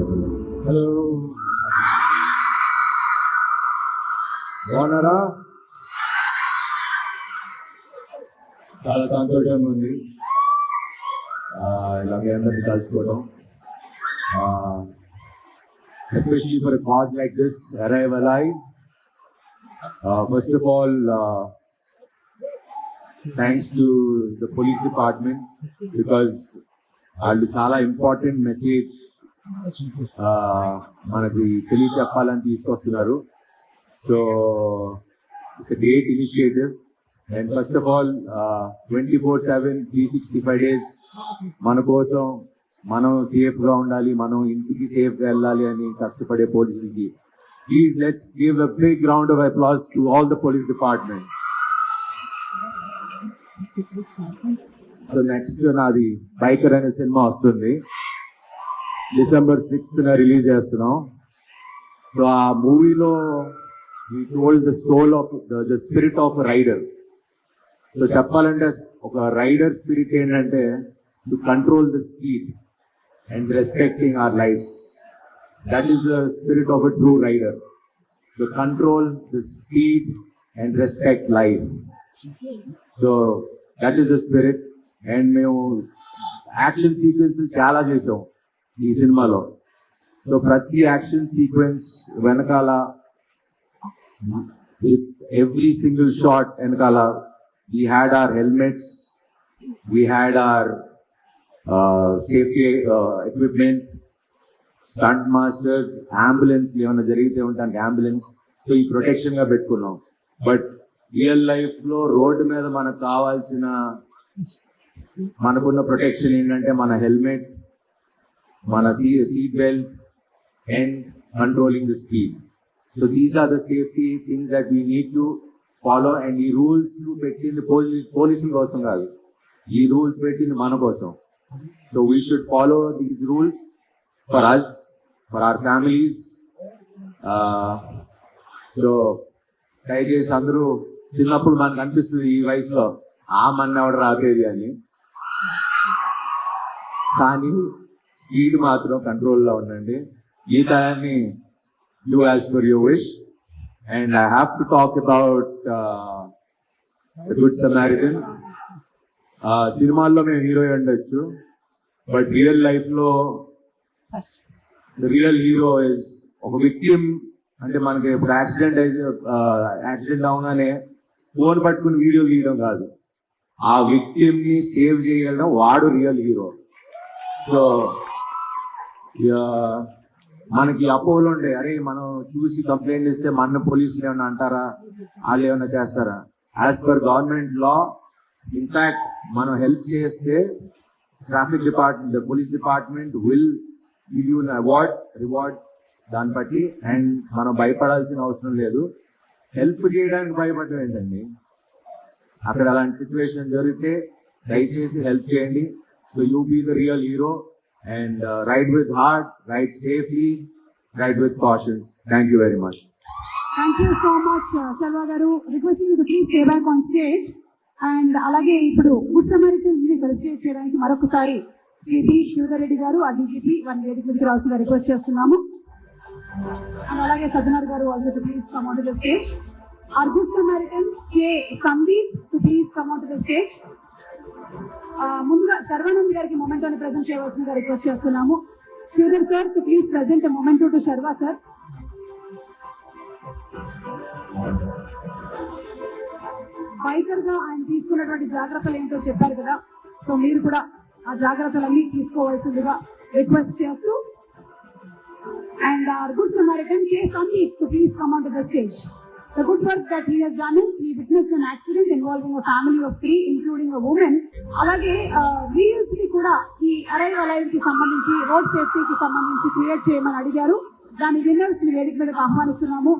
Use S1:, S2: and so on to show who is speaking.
S1: Hello. బాగున్నారా? చాలా సంతోషంగా ఉంది. ఇలా మీ అందరినీ కలుసుకోవడం. Especially for cause like this arrive alive first of all thanks to the police department because వాళ్ళు చాలా ఇంపార్టెంట్ మెసేజ్ మనకి తెలియ చెప్పాలని తీసుకొస్తున్నారు. So it's great initiative. And first of all twenty four seven three sixty five days మన కోసం మనం సేఫ్గా ఉండాలి మనం ఇంటికి సేఫ్గా వెళ్ళాలి అని కష్టపడే పోలీసులకి. Please let's give a big round of applause to all the police department so next నాది బైకర్ అనే సినిమా వస్తుంది. డిసెంబర్ సిక్స్త్ రిలీజ్ చేస్తున్నాం. సో ఆ మూవీలో we told the soul of the spirit of rider so చెప్పాలంటే ఒక rider spirit ఏంటంటే to control the speed and respecting our lives that is the spirit of a true rider to control the speed and respect life so that is the spirit and మేము action sequence చాలా చేసాం. ఈ సినిమాలో. So ప్రతి action sequence వెనకాల with every single shot వెనకాల we had our helmets we had our safety equipment stunt masters ambulance ఏమైనా జరిగితే ఉంటానికి అంబులెన్స్. సో ఈ ప్రొటెక్షన్గా పెట్టుకున్నాం. బట్ రియల్ లైఫ్లో రోడ్డు మీద మనకు కావాల్సిన మనకున్న ప్రొటెక్షన్ ఏంటంటే మన హెల్మెట్ మన seat belt and controlling the speed so these are the safety things that we need to follow and ఈ రూల్స్ పెట్టింది పోలీస్ పోలీసుల కోసం కాదు. ఈ రూల్స్ పెట్టింది మన కోసం. So we should follow these rules for us for our families so దయచేసి అందరూ చిన్నప్పుడు మనకు అనిపిస్తుంది ఈ వయసులో ఆ మన ఎవడు రాకేది అని. కానీ స్పీడ్ మాత్రం కంట్రోల్లో ఉండండి. ఈ టయాన్ని do as per your wish. And I have to talk about good Samaritan. సినిమాల్లో మేము హీరో ఉండొచ్చు. బట్ రియల్ లైఫ్లో రియల్ హీరో ఇస్ ఒక విక్టిమ్. అంటే మనకి ఇప్పుడు యాక్సిడెంట్ అయితే యాక్సిడెంట్ అవగానే ఫోన్ పట్టుకుని వీడియో తీయడం కాదు. ఆ విక్టిమ్ని సేవ్ చేయగలడం వాడు రియల్ హీరో. సో మనకి అపోహలు ఉంటాయి. అరే మనం చూసి కంప్లైంట్ ఇస్తే మన పోలీసులు ఏమైనా అంటారా? వాళ్ళు ఏమైనా చేస్తారా? As per government law in fact మనం హెల్ప్ చేస్తే traffic department police department will give you award reward దాన్ని బట్టి. అండ్ మనం భయపడాల్సిన అవసరం లేదు. హెల్ప్ చేయడానికి భయపడడం ఏంటండి? అక్కడ అలాంటి సిచ్యువేషన్ జరిగితే దయచేసి హెల్ప్ చేయండి. So you be the real hero and uh, heart, with heart ride safely caution. With you thank you very much
S2: thank you so much Garu. Garu requesting to please stay back on stage and అలాగే ఇప్పుడు good సమరిటన్స్ని felicitate చేయడానికి మరొకసారి Shri B Reddy గారు ఆ DGP one వేదిక మీదకి రావాల్సిందిగా request చేస్తున్నాము. అండ్ అలాగే Sajjanar garu also to please come out the stage our good Samaritans K Sandeep to please come out the stage ముందుగా శర్వానంద్ గారికి మొమెంటోని ప్రజెంట్ చేయవలసిందిగా రిక్వెస్ట్ చేస్తున్నాము. Sridhar sir to please present memento to Sharwa sir. బైకర్గా ఆయన తీసుకున్నటువంటి జాగ్రత్తలు ఏంటో చెప్పారు కదా. సో మీరు కూడా ఆ జాగ్రత్తలన్నీ తీసుకోవాల్సిందిగా రిక్వెస్ట్ చేస్తూ. And our uh, good Samaritan K Sandeep to please come on to the stage The good work that he has done is he witnessed an accident involving a family of three, including a woman. అలాగే రీల్స్ని కూడా ఈ arrive అలైవ్కి సంబంధించి road safety కి సంబంధించి create చేయమని అడిగారు దాని విన్నర్స్ని వేదిక మీదకి ఆహ్వానిస్తున్నాము